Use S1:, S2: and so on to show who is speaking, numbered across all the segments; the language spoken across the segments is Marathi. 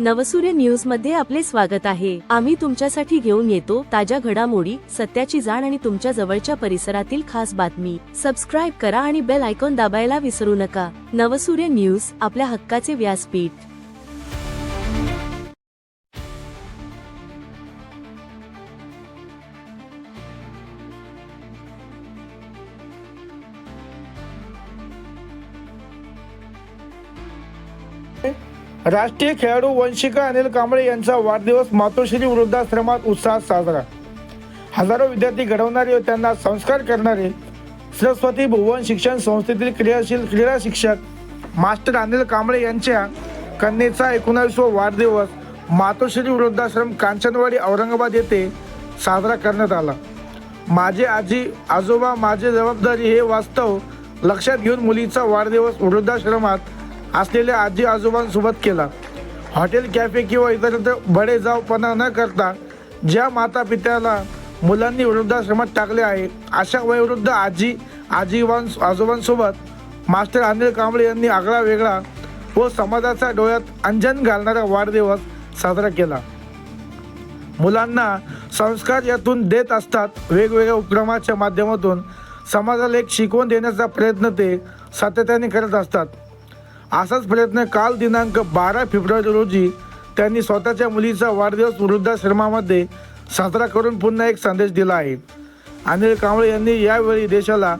S1: नवसूर्य न्यूजमध्ये आपले स्वागत आहे. आम्ही तुमच्यासाठी घेऊन येतो ताज्या घडामोडी सत्याची जाण आणि तुमच्या जवळच्या परिसरातील खास बातमी. सबस्क्राईब करा आणि बेल आयकॉन दाबायला विसरू नका. नवसूर्य न्यूज आपल्या हक्काचे व्यासपीठ.
S2: राष्ट्रीय खेळाडू वंशिका अनिल कांबळे यांचा वाढदिवस मातोश्री वृद्धाश्रमात उत्साहात साजरा. हजारो विद्यार्थी घडवणारे व त्यांना संस्कार करणारे सरस्वती भुवन शिक्षण संस्थेतील क्रियाशील क्रीडा शिक्षक मास्टर अनिल कांबळे यांच्या कन्येचा एकोणावीसवा वाढदिवस मातोश्री वृद्धाश्रम कांचनवाडी औरंगाबाद येथे साजरा करण्यात आला. माझे आजी आजोबा माझी जबाबदारी हे वास्तव लक्षात घेऊन मुलीचा वाढदिवस वृद्धाश्रमात असलेल्या आजी आजोबांसोबत केला. हॉटेल कॅफे किंवा इतरत्र बडे जावपणा न करता ज्या माता पित्याला मुलांनी वृद्धाश्रमात टाकले आहे अशा वयोवृद्ध आजी आजीवां आजोबांसोबत मास्टर अनिल कांबळे यांनी आगळा वेगळा व समाजाच्या डोळ्यात अंजन घालणारा वाढदिवस साजरा केला. मुलांना संस्कार यातून देत असतात वेगवेगळ्या उपक्रमाच्या माध्यमातून. समाजाला एक शिकवण देण्याचा प्रयत्न ते सातत्याने करत असतात. असाच प्रयत्न काल दिनांक बारा फेब्रुवारी रोजी त्यांनी स्वतःच्या मुलीचा वाढदिवस वृद्धाश्रमामध्ये साजरा करून पुन्हा एक संदेश दिला आहे. अनिल कांबळे यांनी यावेळी देशाला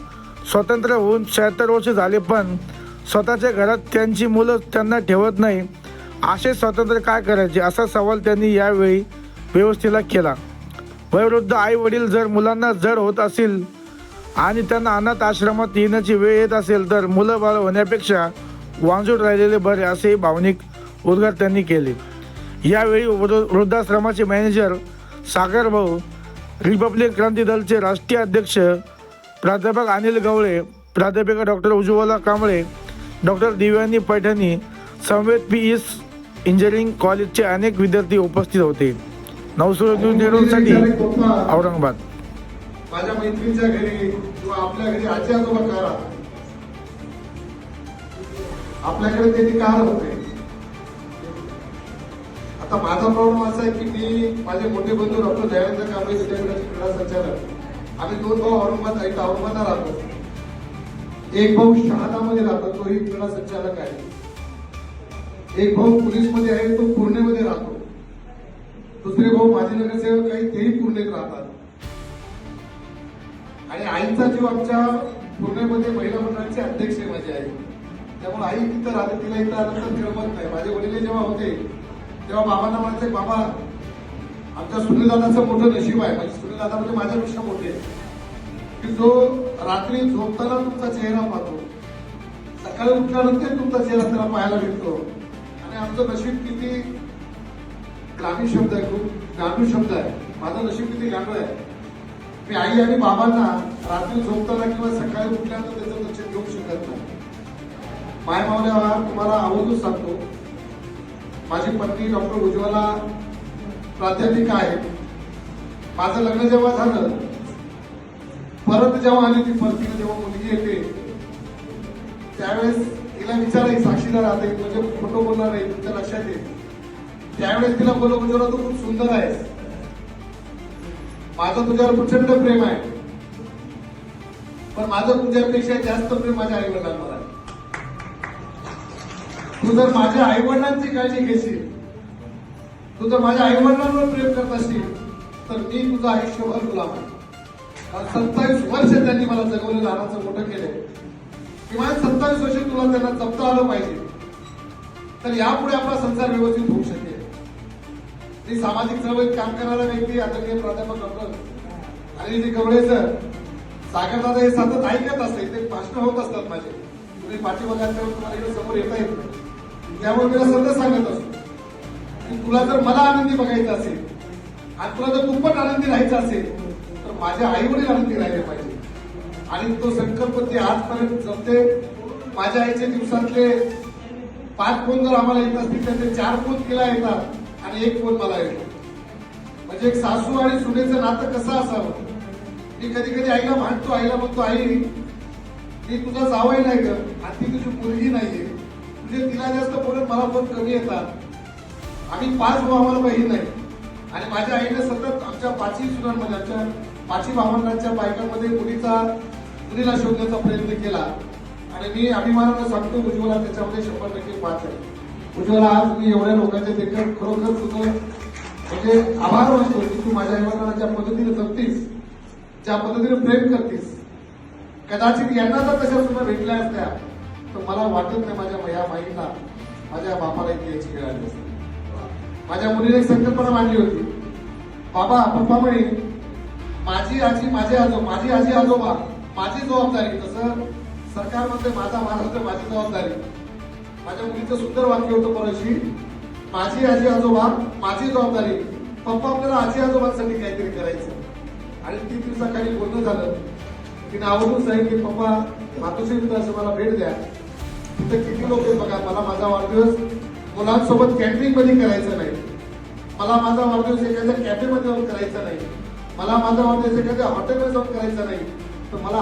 S2: स्वतंत्र होऊन शहात्तर वर्ष झाले पण स्वतःच्या घरात त्यांची मुलं त्यांना ठेवत नाही असे स्वातंत्र्य काय करायचे असा सवाल त्यांनी यावेळी व्यवस्थेला केला. वयोवृद्ध आई वडील जर मुलांना जड होत असेल आणि त्यांना अनाथ आश्रमात येण्याची वेळ येत असेल तर मुलं बाळ होण्यापेक्षा वांजूड राहिलेले बरे असे भावनिक उद्गार त्यांनी केले. यावेळी वृद्धाश्रमाचे मॅनेजर सागर भाऊ रिपब्लिक क्रांती दलचे राष्ट्रीय अध्यक्ष प्राध्यापक अनिल गवळे प्राध्यापिका डॉक्टर उज्ज्वला कांबळे डॉक्टर दिव्यानी पैठणी संवेद पी इस इंजिनिअरिंग कॉलेजचे अनेक विद्यार्थी उपस्थित होते. नवसूर औरंगाबाद.
S3: माझ्या मैत्रीच्या घरी किंवा आपल्या घरी आजी आजोबा आपल्याकडे त्यांनी का होते. आता माझा प्रॉब्लेम असा आहे की मी माझे मोठे बंधू डॉक्टर जयवंत कांबळे विद्यापीठाचे क्रीडा संचालक. आम्ही दोन भाऊ औरंगाबाद इथं औरंगाबादला राहतो. एक भाऊ शहादामध्ये राहतो. तोही क्रीडा संचालक आहे. एक भाऊ पोलीसमध्ये आहे. तो पुणेमध्ये राहतो. दुसरे भाऊ माजी नगरसेवक काही तेही पूर्णेत राहतात. आणि आईचा जीव आमच्या पुणेमध्ये महिला मंडळाचे अध्यक्ष आहे त्यामुळे आई तिथं राहते तिला इथं आल्यानंतर करमत नाही. माझे वडील जेव्हा होते तेव्हा बाबांना म्हणायचे बाबा आमच्या सुनीलदादाचं मोठं नशीब आहे. म्हणजे सुनीलदादा म्हणजे माझ्यापेक्षा मोठे की जो रात्री झोपताना तुमचा चेहरा पाहतो सकाळी उठल्यानंतर तुमचा चेहरा त्याला पाहायला भेटतो. आणि आमचं नशीब किती ग्रामीण शब्द आहे खूप गांडूळ शब्द आहे. माझं नशीब किती गांडूळ आहे. मी आई आणि बाबांना रात्री झोपताना किंवा सकाळी उठल्यानंतर त्याचं लक्ष घेऊ शकत नाही. माय मावल्यावर तुम्हाला आवर्जून सांगतो. माझी पत्नी डॉक्टर उज्ज्वला प्राध्यापिका आहे. माझं लग्न जेव्हा झालं परत जेव्हा आली ती परतीला जेव्हा मुलगी येते. त्यावेळेस तिला विचारायची साक्षीदार आता म्हणजे फोटो बोलणार आहे तुमच्या लक्षात येईल. त्यावेळेस तिला बोललो उज्ज्वला तू खूप सुंदर आहेस. माझं तुझ्यावर प्रचंड प्रेम आहे. पण माझं तुझ्यापेक्षा जास्त प्रेम माझ्या आई वडिलांवर आहे. तू जर माझ्या आई वडिलांची काळजी घेशील. तू जर माझ्या आई वडिलांवर प्रेम करत असशील. तर मी तुझं आयुष्यभर तुला कारण सत्तावीस वर्ष त्यांनी मला जगवलं लहानाचं मोठं केलंय. किमान सत्तावीस वर्ष तुला त्यांना जपता आलं पाहिजे. तर यापुढे आपला संसार व्यवस्थित होऊ शकेल. ती सामाजिक चळवळीत काम करणारा व्यक्ती आदरणीय प्राध्यापक डॉक्टर अनिलजी गवळे सर. सागरदादा हे सतत ऐकत असते ते भाषण होत असतात माझे. तुम्ही पाठीमागे तुम्हाला इकडे समोर येता येत नाही. त्यामुळे तुला सध्या सतत सांगत असतो. आणि तुला जर मला आनंदी बघायचं असेल आणि तुला जर खूपच आनंदी राहायचं असेल तर माझ्या आई वडील आनंदी राहिले पाहिजे. आणि तो संकल्प ते आजपर्यंत जमते माझ्या आईचे दिवसातले पाच फोन जर आम्हाला येत असतील तर ते चार फोन तिला येतात आणि एक फोन मला येतो. म्हणजे एक सासू आणि सुनेचं नातं कसं असावं? मी कधी कधी आईला भांडतो आईला म्हणतो आई मी तुझा जावई नाही ग आणि ती तुझी मुलगी नाहीये. तुझे तिला जास्त बोलत मला पण कमी येतात. आम्ही पाच भाऊ आम्हाला बहीण नाही आणि माझ्या आईने सतत आमच्या पाचही सुनांमध्ये आमच्या पाचही भावंडांच्या बायकांमध्ये मुलीचा मुलीला शोधण्याचा प्रयत्न केला. आणि मी अभिमानानं सांगतो उज्ज्वला त्याच्यामध्ये शंभर टक्के पाच आहे. उज्ज्वला आज मी एवढ्या लोकांच्या देखत खरोखर तुझं म्हणजे आभार मानतो की तू माझ्या आईवडिलांना ज्या पद्धतीने जगतीस ज्या पद्धतीने प्रेम करतीस. कदाचित यांना तर तशा सुद्धा भेटल्या असत्या. तर मला वाटत नाही माझ्या या माईला माझ्या बापाला इथे याची वेळ आली असते. माझ्या मुलीने एक संकल्पना मांडली होती. बाबा पप्पा म्हणे माझी आजी माझे आजो माझी आजी आजोबा माझी जबाबदारी तसं सरकारमध्ये माझा महाराष्ट्र माझी जबाबदारी. माझ्या मुलीचं सुंदर वाक्य होतं परशी माझी आजी आजोबा माझी जबाबदारी पप्पा आपल्याला आजी आजोबांसाठी काहीतरी करायचं. आणि तीन दिवसाखाली बोलणं झालं. तिने आवडून सांगितले की पप्पा मातोश्री असं मला भेट द्या. तिथं किती लोक आहेत बघा? मला माझा वाढदिवस मुलांसोबत कॅटरिंगमध्ये करायचं नाही. मला माझा वाढदिवस एखाद्या कॅफेमध्ये जाऊन करायचा नाही. मला माझा वाढदिवस एखाद्या हॉटेलमध्ये जाऊन करायचा नाही. तर मला